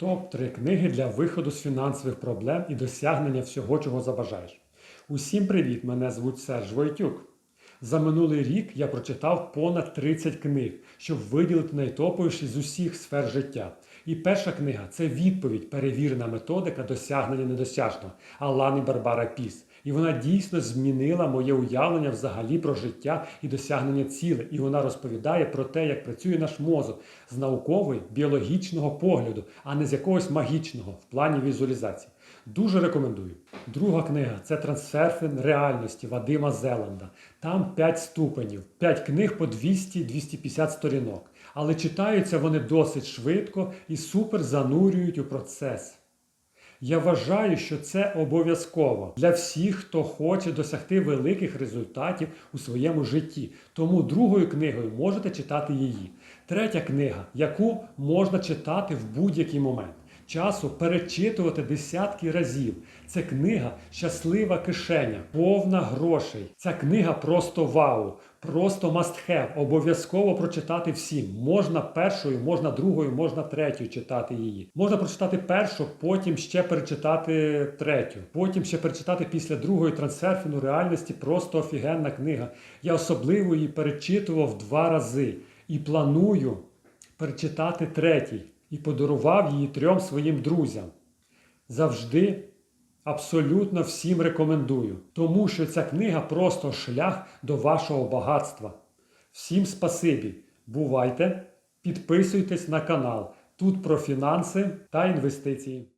Топ-3 книги для виходу з фінансових проблем і досягнення всього, чого забажаєш. Усім привіт! Мене звуть Серж Войтюк. За минулий рік я прочитав понад 30 книг, щоб виділити найтоповіші з усіх сфер життя. І перша книга це відповідь, перевірена методика досягнення недосяжного Алани Барбара Піс. І вона дійсно змінила моє уявлення взагалі про життя і досягнення цілей. І вона розповідає про те, як працює наш мозок з наукової біологічного погляду, а не з якогось магічного в плані візуалізації. Дуже рекомендую. Друга книга це трансферфін реальності Вадима Зеланда. Там 5 ступенів, 5 книг по 200-250 сторінок. Але читаються вони досить швидко і супер занурюють у процес. Я вважаю, що це обов'язково для всіх, хто хоче досягти великих результатів у своєму житті. Тому другою книгою можете читати її. Третя книга, яку можна читати в будь-який момент. Часу перечитувати десятки разів. Це книга Щаслива кишеня, повна грошей. Ця книга просто вау, просто must have. Обов'язково прочитати всім. Можна першою, можна другою, можна третьою читати її. Можна прочитати першу, потім ще перечитати третю, потім ще перечитати після другої трансферфіну реальності. Просто офігенна книга. Я особливо її перечитував два рази і планую перечитати третій. І подарував її трьом своїм друзям. Завжди, абсолютно всім рекомендую, тому що ця книга просто шлях до вашого багатства. Всім спасибі! Бувайте! Підписуйтесь на канал. Тут про фінанси та інвестиції.